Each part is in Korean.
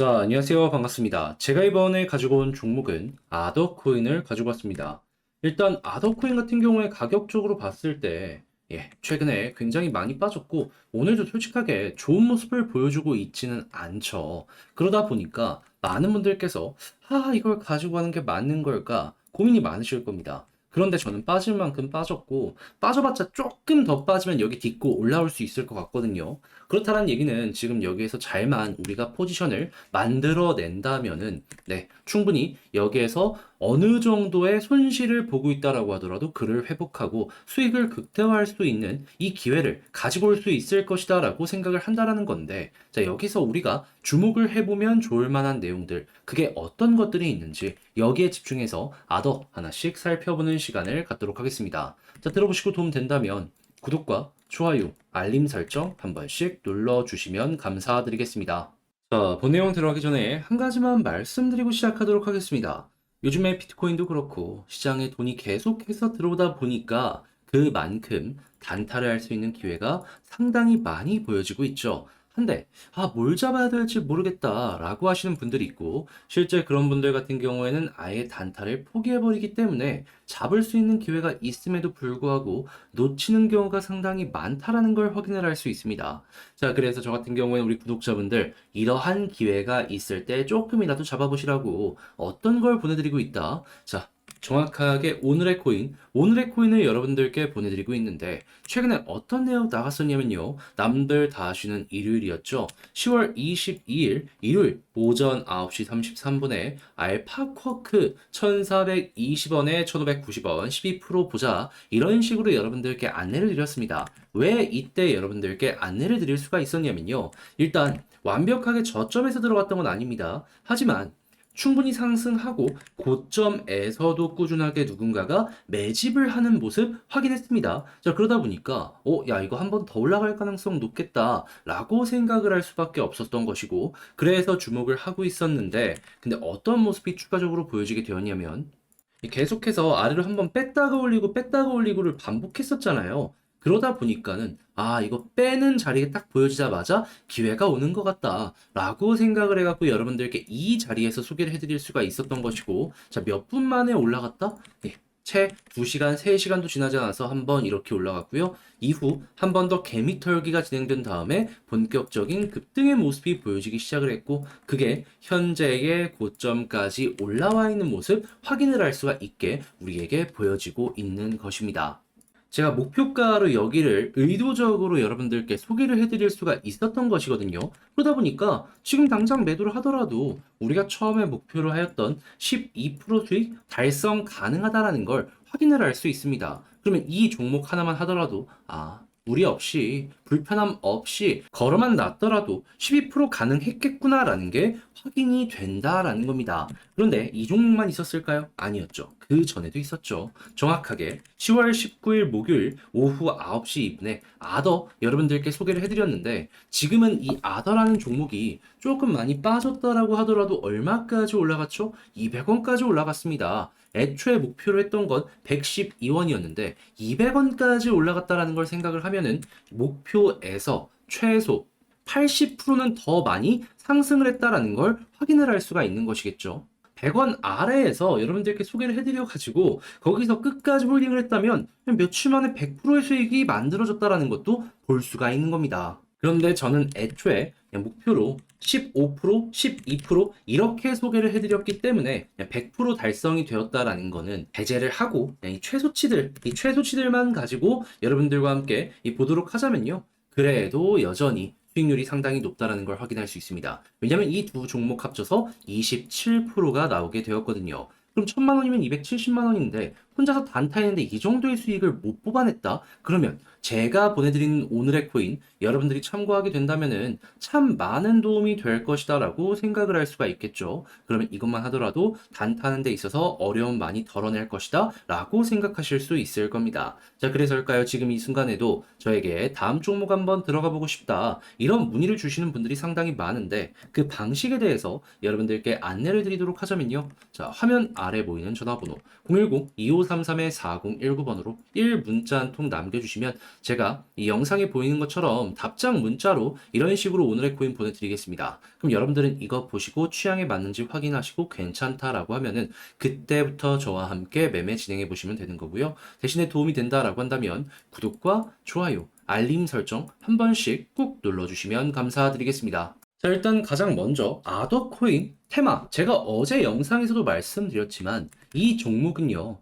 자, 안녕하세요. 반갑습니다. 제가 이번에 가지고 온 종목은 아더코인을 가지고 왔습니다. 일단 아더코인 같은 경우에 가격적으로 봤을 때 예, 최근에 굉장히 많이 빠졌고 오늘도 솔직하게 좋은 모습을 보여주고 있지는 않죠. 그러다 보니까 많은 분들께서 아, 이걸 가지고 가는 게 맞는 걸까 고민이 많으실 겁니다. 그런데 저는 빠질 만큼 빠졌고 빠져봤자 조금 더 빠지면 여기 딛고 올라올 수 있을 것 같거든요. 그렇다는 얘기는 지금 여기에서 잘만 우리가 포지션을 만들어낸다면은 네, 충분히 여기에서 어느 정도의 손실을 보고 있다라고 하더라도 그를 회복하고 수익을 극대화할 수 있는 이 기회를 가지고 올 수 있을 것이다라고 생각을 한다라는 건데 자, 여기서 우리가 주목을 해보면 좋을 만한 내용들 그게 어떤 것들이 있는지 여기에 집중해서 아더 하나씩 살펴보는 시간을 갖도록 하겠습니다. 자, 들어보시고 도움 된다면 구독과 좋아요, 알림 설정 한 번씩 눌러주시면 감사드리겠습니다. 자, 본 내용 들어가기 전에 한 가지만 말씀드리고 시작하도록 하겠습니다. 요즘에 비트코인도 그렇고 시장에 돈이 계속해서 들어오다 보니까 그만큼 단타를 할 수 있는 기회가 상당히 많이 보여지고 있죠. 한데, 아, 뭘 잡아야 될지 모르겠다라고 하시는 분들이 있고, 실제 그런 분들 같은 경우에는 아예 단타를 포기해 버리기 때문에 잡을 수 있는 기회가 있음에도 불구하고 놓치는 경우가 상당히 많다라는 걸 확인을 할 수 있습니다. 자, 그래서 저 같은 경우에는 우리 구독자분들 이러한 기회가 있을 때 조금이라도 잡아보시라고 어떤 걸 보내드리고 있다. 자, 정확하게 오늘의 코인, 오늘의 코인을 여러분들께 보내드리고 있는데, 최근에 어떤 내용 나갔었냐면요. 남들 다 쉬는 일요일이었죠. 10월 22일, 일요일 오전 9시 33분에 알파쿼크 1420원에 1590원, 12% 보자. 이런 식으로 여러분들께 안내를 드렸습니다. 왜 이때 여러분들께 안내를 드릴 수가 있었냐면요. 일단, 완벽하게 저점에서 들어갔던 건 아닙니다. 하지만, 충분히 상승하고 고점에서도 꾸준하게 누군가가 매집을 하는 모습 확인했습니다. 자, 그러다 보니까, 어, 야, 이거 한 번 더 올라갈 가능성 높겠다. 라고 생각을 할 수밖에 없었던 것이고, 그래서 주목을 하고 있었는데, 근데 어떤 모습이 추가적으로 보여지게 되었냐면, 계속해서 아래로 한번 뺐다가 올리고 뺐다가 올리고를 반복했었잖아요. 그러다 보니까는 아 이거 빼는 자리에 딱 보여지자마자 기회가 오는 것 같다 라고 생각을 해갖고 여러분들께 이 자리에서 소개를 해드릴 수가 있었던 것이고 자 몇 분 만에 올라갔다? 네, 채 2시간, 3시간도 지나지 않아서 한 번 이렇게 올라갔고요. 이후 한 번 더 개미털기가 진행된 다음에 본격적인 급등의 모습이 보여지기 시작을 했고 그게 현재의 고점까지 올라와 있는 모습 확인을 할 수가 있게 우리에게 보여지고 있는 것입니다. 제가 목표가로 여기를 의도적으로 여러분들께 소개를 해드릴 수가 있었던 것이거든요. 그러다 보니까 지금 당장 매도를 하더라도 우리가 처음에 목표로 하였던 12% 수익 달성 가능하다라는 걸 확인을 할 수 있습니다. 그러면 이 종목 하나만 하더라도 아 무리 없이 불편함 없이 걸어만 놨더라도 12% 가능했겠구나라는 게 확인이 된다라는 겁니다. 그런데 이 종목만 있었을까요? 아니었죠. 그 전에도 있었죠. 정확하게 10월 19일 목요일 오후 9시 2분에 아더 여러분들께 소개를 해드렸는데 지금은 이 아더라는 종목이 조금 많이 빠졌다라고 하더라도 얼마까지 올라갔죠? 200원까지 올라갔습니다. 애초에 목표로 했던 건 112원이었는데 200원까지 올라갔다라는 걸 생각을 하면은 목표에서 최소 80%는 더 많이 상승을 했다라는 걸 확인을 할 수가 있는 것이겠죠. 100원 아래에서 여러분들께 소개를 해드려가지고 거기서 끝까지 홀딩을 했다면 며칠 만에 100%의 수익이 만들어졌다라는 것도 볼 수가 있는 겁니다. 그런데 저는 애초에 목표로 15%, 12% 이렇게 소개를 해드렸기 때문에 그냥 100% 달성이 되었다라는 거는 배제를 하고 이 최소치들, 이 최소치들만 가지고 여러분들과 함께 이 보도록 하자면요. 그래도 여전히 수익률이 상당히 높다라는 걸 확인할 수 있습니다. 왜냐하면 이 두 종목 합쳐서 27%가 나오게 되었거든요. 그럼 천만 원이면 270만 원인데 혼자서 단타했는데 이 정도의 수익을 못 뽑아냈다? 그러면 제가 보내드리는 오늘의 코인 여러분들이 참고하게 된다면은 참 많은 도움이 될 것이다 라고 생각을 할 수가 있겠죠. 그러면 이것만 하더라도 단타하는 데 있어서 어려움 많이 덜어낼 것이다 라고 생각하실 수 있을 겁니다. 자, 그래서일까요? 지금 이 순간에도 저에게 다음 종목 한번 들어가 보고 싶다. 이런 문의를 주시는 분들이 상당히 많은데 그 방식에 대해서 여러분들께 안내를 드리도록 하자면요. 자, 화면 아래 보이는 전화번호 010-2543 2533-4019번으로 1 문자 한 통 남겨주시면 제가 이 영상에 보이는 것처럼 답장 문자로 이런 식으로 오늘의 코인 보내드리겠습니다. 그럼 여러분들은 이거 보시고 취향에 맞는지 확인하시고 괜찮다라고 하면은 그때부터 저와 함께 매매 진행해 보시면 되는 거고요. 대신에 도움이 된다라고 한다면 구독과 좋아요, 알림 설정 한 번씩 꾹 눌러주시면 감사드리겠습니다. 자, 일단 가장 먼저 아더코인 테마. 제가 어제 영상에서도 말씀드렸지만 이 종목은요.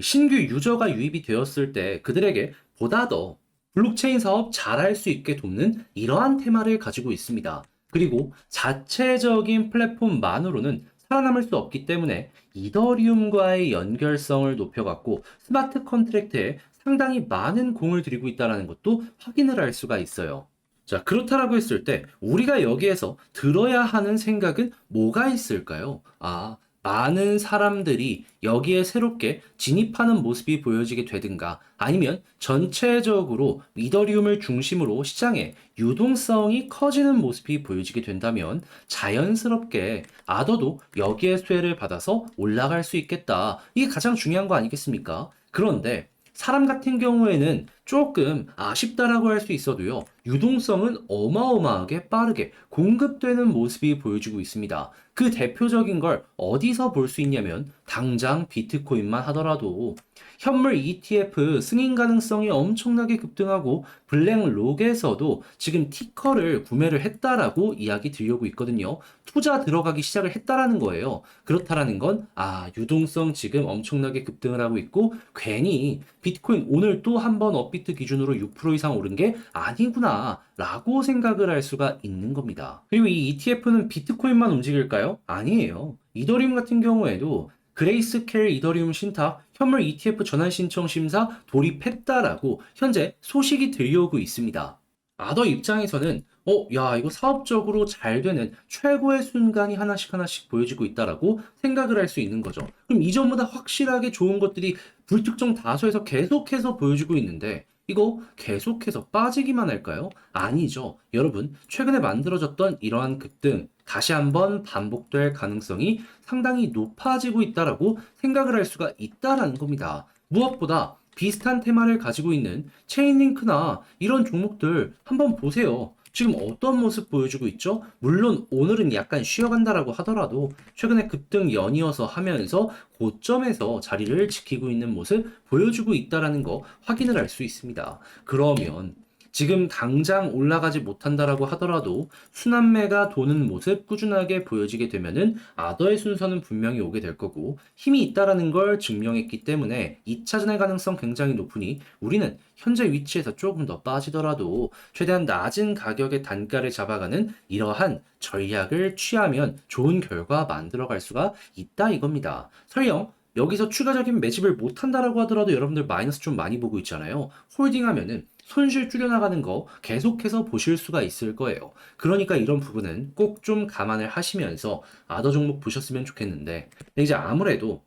신규 유저가 유입이 되었을 때 그들에게 보다 더 블록체인 사업 잘할 수 있게 돕는 이러한 테마를 가지고 있습니다. 그리고 자체적인 플랫폼만으로는 살아남을 수 없기 때문에 이더리움과의 연결성을 높여갖고 스마트 컨트랙트에 상당히 많은 공을 들이고 있다는 것도 확인을 할 수가 있어요. 자, 그렇다라고 했을 때 우리가 여기에서 들어야 하는 생각은 뭐가 있을까요? 아, 많은 사람들이 여기에 새롭게 진입하는 모습이 보여지게 되든가 아니면 전체적으로 이더리움을 중심으로 시장에 유동성이 커지는 모습이 보여지게 된다면 자연스럽게 아더도 여기에 수혜를 받아서 올라갈 수 있겠다. 이게 가장 중요한 거 아니겠습니까? 그런데 사람 같은 경우에는 조금 아쉽다라고 할 수 있어도요, 유동성은 어마어마하게 빠르게 공급되는 모습이 보여지고 있습니다. 그 대표적인 걸 어디서 볼 수 있냐면, 당장 비트코인만 하더라도 현물 ETF 승인 가능성이 엄청나게 급등하고 블랙록에서도 지금 티커를 구매를 했다라고 이야기 드리고 있거든요. 투자 들어가기 시작을 했다라는 거예요. 그렇다라는 건, 아, 유동성 지금 엄청나게 급등을 하고 있고, 괜히 비트코인 오늘 또 한번 업비트 기준으로 6% 이상 오른 게 아니구나, 라고 생각을 할 수가 있는 겁니다. 그리고 이 ETF는 비트코인만 움직일까요? 아니에요. 이더리움 같은 경우에도 그레이스켈 이더리움 신탁 현물 ETF 전환 신청 심사 돌입했다라고 현재 소식이 들려오고 있습니다. 아더 입장에서는 어, 야, 이거 사업적으로 잘 되는 최고의 순간이 하나씩 하나씩 보여지고 있다라고 생각을 할 수 있는 거죠. 그럼 이전보다 확실하게 좋은 것들이 불특정 다수에서 계속해서 보여지고 있는데 이거 계속해서 빠지기만 할까요? 아니죠. 여러분, 최근에 만들어졌던 이러한 급등 다시 한번 반복될 가능성이 상당히 높아지고 있다라고 생각을 할 수가 있다라는 겁니다. 무엇보다 비슷한 테마를 가지고 있는 체인링크나 이런 종목들 한번 보세요. 지금 어떤 모습 보여주고 있죠? 물론 오늘은 약간 쉬어간다라고 하더라도 최근에 급등 연이어서 하면서 고점에서 자리를 지키고 있는 모습 보여주고 있다라는 거 확인을 할 수 있습니다. 그러면 지금 당장 올라가지 못한다라고 하더라도 순환매가 도는 모습 꾸준하게 보여지게 되면은 아더의 순서는 분명히 오게 될 거고 힘이 있다라는 걸 증명했기 때문에 2차전의 가능성 굉장히 높으니 우리는 현재 위치에서 조금 더 빠지더라도 최대한 낮은 가격의 단가를 잡아가는 이러한 전략을 취하면 좋은 결과 만들어갈 수가 있다 이겁니다. 설령 여기서 추가적인 매집을 못한다라고 하더라도 여러분들 마이너스 좀 많이 보고 있잖아요. 홀딩하면은 손실 줄여나가는 거 계속해서 보실 수가 있을 거예요. 그러니까 이런 부분은 꼭 좀 감안을 하시면서 아더 종목 보셨으면 좋겠는데 이제 아무래도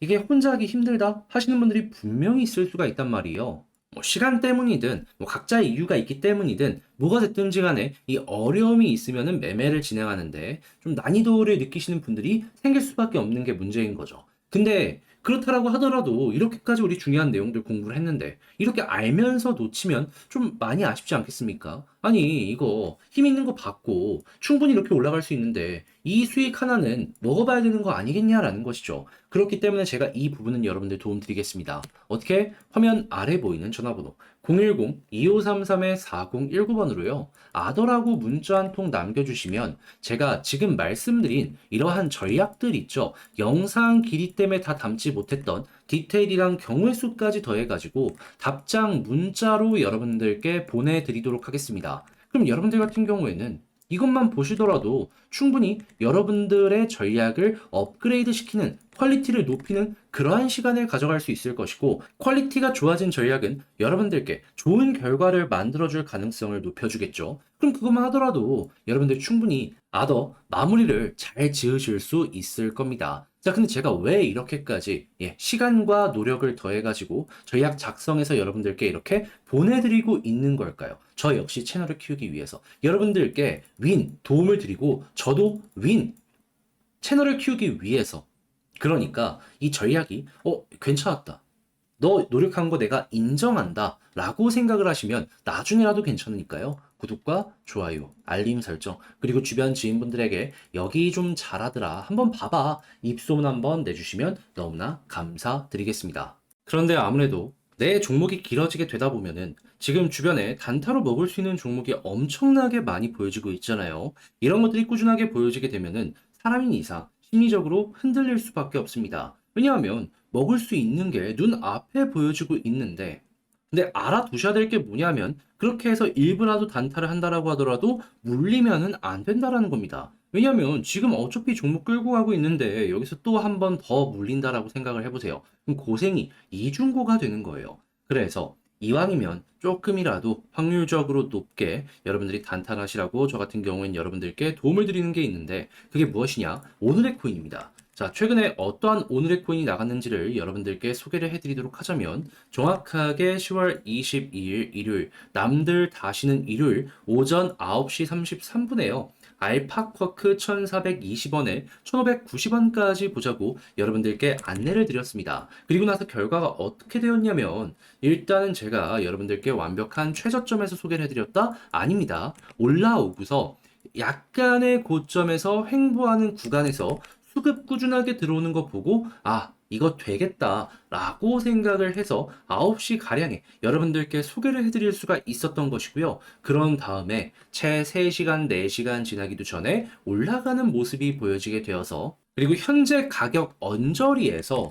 이게 혼자 하기 힘들다 하시는 분들이 분명히 있을 수가 있단 말이에요. 뭐 시간 때문이든 뭐 각자의 이유가 있기 때문이든 뭐가 됐든지 간에 이 어려움이 있으면은 매매를 진행하는데 좀 난이도를 느끼시는 분들이 생길 수밖에 없는 게 문제인 거죠. 근데 그렇다라고 하더라도 이렇게까지 우리 중요한 내용들 공부를 했는데 이렇게 알면서 놓치면 좀 많이 아쉽지 않겠습니까? 아니 이거 힘 있는 거 받고 충분히 이렇게 올라갈 수 있는데 이 수익 하나는 먹어봐야 되는 거 아니겠냐라는 것이죠. 그렇기 때문에 제가 이 부분은 여러분들 도움 드리겠습니다. 어떻게? 화면 아래 보이는 전화번호 010-2533-4019번으로요. 아더라고 문자 한 통 남겨주시면 제가 지금 말씀드린 이러한 전략들 있죠. 영상 길이 때문에 다 담지 못했던 디테일이랑 경우의 수까지 더해가지고 답장 문자로 여러분들께 보내드리도록 하겠습니다. 그럼 여러분들 같은 경우에는 이것만 보시더라도 충분히 여러분들의 전략을 업그레이드 시키는 퀄리티를 높이는 그러한 시간을 가져갈 수 있을 것이고 퀄리티가 좋아진 전략은 여러분들께 좋은 결과를 만들어줄 가능성을 높여주겠죠. 그럼 그것만 하더라도 여러분들 충분히 아더 마무리를 잘 지으실 수 있을 겁니다. 자, 근데 제가 왜 이렇게까지 예, 시간과 노력을 더해가지고 전략 작성해서 여러분들께 이렇게 보내드리고 있는 걸까요? 저 역시 채널을 키우기 위해서 여러분들께 윈 도움을 드리고 저도 윈 채널을 키우기 위해서 그러니까 이 전략이 어, 괜찮았다. 너 노력한 거 내가 인정한다. 라고 생각을 하시면 나중에라도 괜찮으니까요. 구독과 좋아요, 알림 설정, 그리고 주변 지인분들에게 여기 좀 잘하더라. 한번 봐봐. 입소문 한번 내주시면 너무나 감사드리겠습니다. 그런데 아무래도 내 종목이 길어지게 되다 보면은 지금 주변에 단타로 먹을 수 있는 종목이 엄청나게 많이 보여지고 있잖아요. 이런 것들이 꾸준하게 보여지게 되면은 사람인 이상 심리적으로 흔들릴 수밖에 없습니다. 왜냐하면 먹을 수 있는 게 눈앞에 보여지고 있는데 근데 알아두셔야 될 게 뭐냐면 그렇게 해서 일부라도 단타를 한다라고 하더라도 물리면은 안 된다라는 겁니다. 왜냐면 지금 어차피 종목 끌고 가고 있는데 여기서 또 한 번 더 물린다라고 생각을 해보세요. 그럼 고생이 이중고가 되는 거예요. 그래서 이왕이면 조금이라도 확률적으로 높게 여러분들이 단타하시라고 저 같은 경우엔 여러분들께 도움을 드리는 게 있는데 그게 무엇이냐? 오늘의 코인입니다. 자, 최근에 어떠한 오늘의 코인이 나갔는지를 여러분들께 소개를 해드리도록 하자면 정확하게 10월 22일 일요일 남들 다시는 일요일 오전 9시 33분에요. 알파쿼크 1420원에 1590원까지 보자고 여러분들께 안내를 드렸습니다. 그리고 나서 결과가 어떻게 되었냐면 일단은 제가 여러분들께 완벽한 최저점에서 소개를 해드렸다? 아닙니다. 올라오고서 약간의 고점에서 횡보하는 구간에서 수급 꾸준하게 들어오는 거 보고 아 이거 되겠다 라고 생각을 해서 9시 가량에 여러분들께 소개를 해드릴 수가 있었던 것이고요. 그런 다음에 채 3시간, 4시간 지나기도 전에 올라가는 모습이 보여지게 되어서 그리고 현재 가격 언저리에서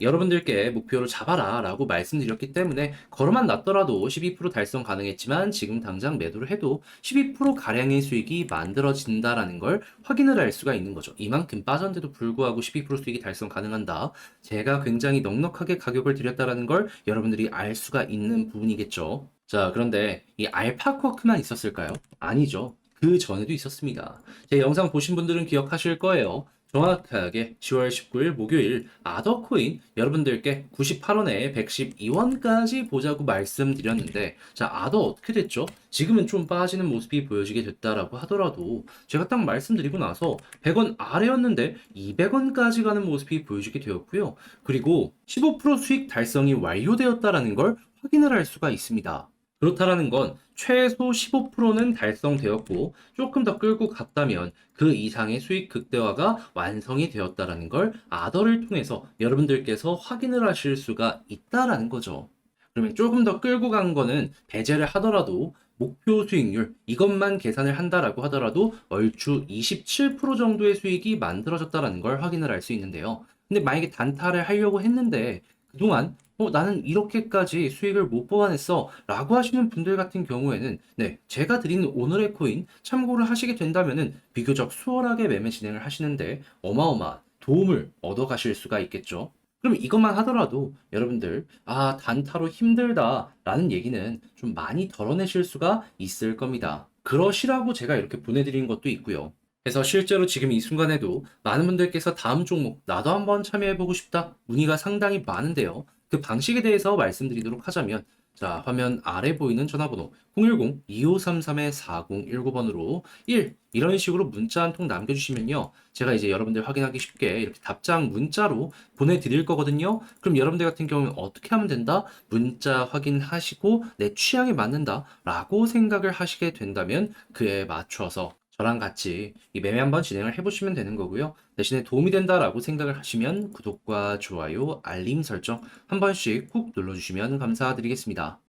여러분들께 목표로 잡아라 라고 말씀드렸기 때문에 걸어만 놨더라도 12% 달성 가능했지만 지금 당장 매도를 해도 12% 가량의 수익이 만들어진다라는 걸 확인을 할 수가 있는 거죠. 이만큼 빠졌는데도 불구하고 12% 수익이 달성 가능한다. 제가 굉장히 넉넉하게 가격을 드렸다라는 걸 여러분들이 알 수가 있는 부분이겠죠. 자, 그런데 이 알파쿼크만 있었을까요? 아니죠. 그 전에도 있었습니다. 제 영상 보신 분들은 기억하실 거예요. 정확하게 10월 19일 목요일 아더코인 여러분들께 98원에 112원까지 보자고 말씀드렸는데 자 아더 어떻게 됐죠? 지금은 좀 빠지는 모습이 보여지게 됐다라고 하더라도 제가 딱 말씀드리고 나서 100원 아래였는데 200원까지 가는 모습이 보여지게 되었고요. 그리고 15% 수익 달성이 완료되었다라는 걸 확인을 할 수가 있습니다. 그렇다라는 건 최소 15%는 달성되었고 조금 더 끌고 갔다면 그 이상의 수익 극대화가 완성이 되었다라는 걸 아더를 통해서 여러분들께서 확인을 하실 수가 있다라는 거죠. 그러면 조금 더 끌고 간 거는 배제를 하더라도 목표 수익률 이것만 계산을 한다라고 하더라도 얼추 27% 정도의 수익이 만들어졌다라는 걸 확인을 할 수 있는데요. 근데 만약에 단타를 하려고 했는데 그동안 어, 나는 이렇게까지 수익을 못 뽑아냈어 라고 하시는 분들 같은 경우에는 네, 제가 드리는 오늘의 코인 참고를 하시게 된다면은 비교적 수월하게 매매 진행을 하시는데 어마어마한 도움을 얻어 가실 수가 있겠죠. 그럼 이것만 하더라도 여러분들 아 단타로 힘들다 라는 얘기는 좀 많이 덜어내실 수가 있을 겁니다. 그러시라고 제가 이렇게 보내드린 것도 있고요. 그래서 실제로 지금 이 순간에도 많은 분들께서 다음 종목 나도 한번 참여해보고 싶다 문의가 상당히 많은데요. 그 방식에 대해서 말씀드리도록 하자면 자 화면 아래 보이는 전화번호 010-2533-4019번으로 1 이런 식으로 문자 한 통 남겨주시면요 제가 이제 여러분들 확인하기 쉽게 이렇게 답장 문자로 보내드릴 거거든요 그럼 여러분들 같은 경우는 어떻게 하면 된다? 문자 확인하시고 내 취향에 맞는다 라고 생각을 하시게 된다면 그에 맞춰서 저랑 같이 이 매매 한번 진행을 해보시면 되는 거고요. 대신에 도움이 된다라고 생각을 하시면 구독과 좋아요, 알림 설정 한 번씩 꾹 눌러주시면 감사드리겠습니다.